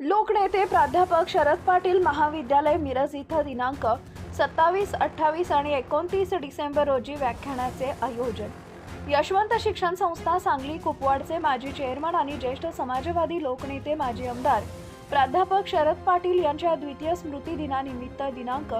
लोकनेते प्राध्यापक शरद पाटील महाविद्यालय मिरज इथं दिनांक सत्तावीस अठ्ठावीस आणि एकोणतीस डिसेंबर रोजी व्याख्यानाचे आयोजन. यशवंत शिक्षण संस्था सांगली कुपवाडचे माजी चेअरमन आणि ज्येष्ठ समाजवादी लोकनेते माजी आमदार प्राध्यापक शरद पाटील यांच्या द्वितीय स्मृती दिनानिमित्त दिनांक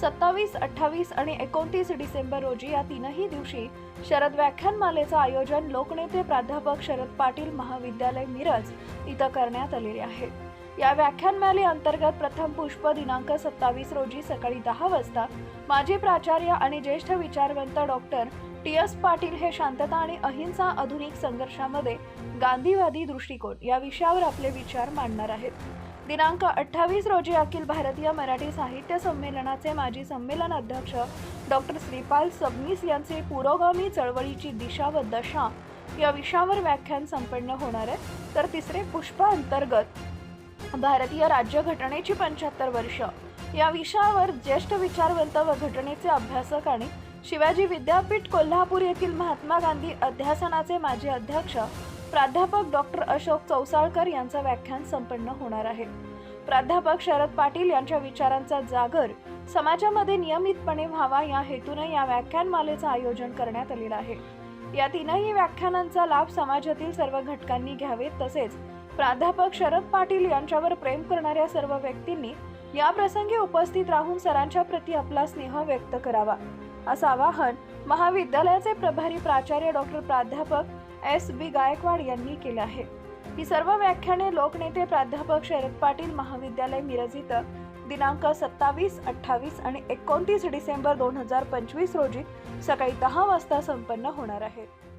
सत्तावीस अठ्ठावीस आणि एकोणतीस डिसेंबर रोजी या तीनही दिवशी शरद व्याख्यानमालेचं आयोजन लोकनेते प्राध्यापक शरद पाटील महाविद्यालय मिरज इथं करण्यात आलेले आहे. या व्याख्यानमाले अंतर्गत प्रथम पुष्प दिनांक सत्तावीस रोजी सकाळी दहा वाजता माजी प्राचार्य आणि ज्येष्ठ विचारवंत डॉक्टर टी एस पाटील हे शांतता आणि अहिंसा आधुनिक संघर्षामध्ये गांधीवादी दृष्टिकोन या विषयावर आपले विचार मांडणार आहेत. दिनांक अठ्ठावीस रोजी अखिल भारतीय मराठी साहित्य संमेलनाचे माजी संमेलन अध्यक्ष डॉक्टर श्रीपाल सबनीस यांचे पुरोगामी चळवळीची दिशा व दशा या विषयावर व्याख्यान संपन्न होणार आहे. तर तिसरे पुष्प अंतर्गत भारतीय राज्यघटनेची पंच्याहत्तर वर्ष. या विषयावर ज्येष्ठ विचारवंत व घटनेचे अभ्यासक आणि शिवाजी विद्यापीठ कोल्हापूर येथील महात्मा गांधी अध्यासनाचे माजी अध्यक्ष प्राध्यापक डॉक्टर अशोक चौसाळकर यांचं व्याख्यान संपन्न होणार आहे. प्राध्यापक शरद पाटील यांच्या विचारांचा जागर समाजामध्ये नियमितपणे व्हावा या हेतूने या व्याख्यानमालेचं आयोजन करण्यात आलेलं आहे. या तीनही व्याख्यानांचा लाभ समाजातील सर्व घटकांनी घ्यावेत तसेच प्राध्यापक शरद पाटील यांच्यावर प्रेम करणाऱ्या सर्व व्यक्तींनी या प्रसंगी उपस्थित राहून सरांच्या प्रती आपला स्नेह व्यक्त करावा. असं आवाहन महाविद्यालयाचे प्रभारी प्राचार्य डॉक्टर प्राध्यापक एस बी गायकवाड यांनी केले आहे. ही सर्व व्याख्याने लोकनेते प्राध्यापक शरद पाटील महाविद्यालय मिरज इथं दिनांक सत्तावीस अठ्ठावीस आणि एकोणतीस डिसेंबर दोन हजार पंचवीस रोजी सकाळी दहा वाजता संपन्न होणार आहेत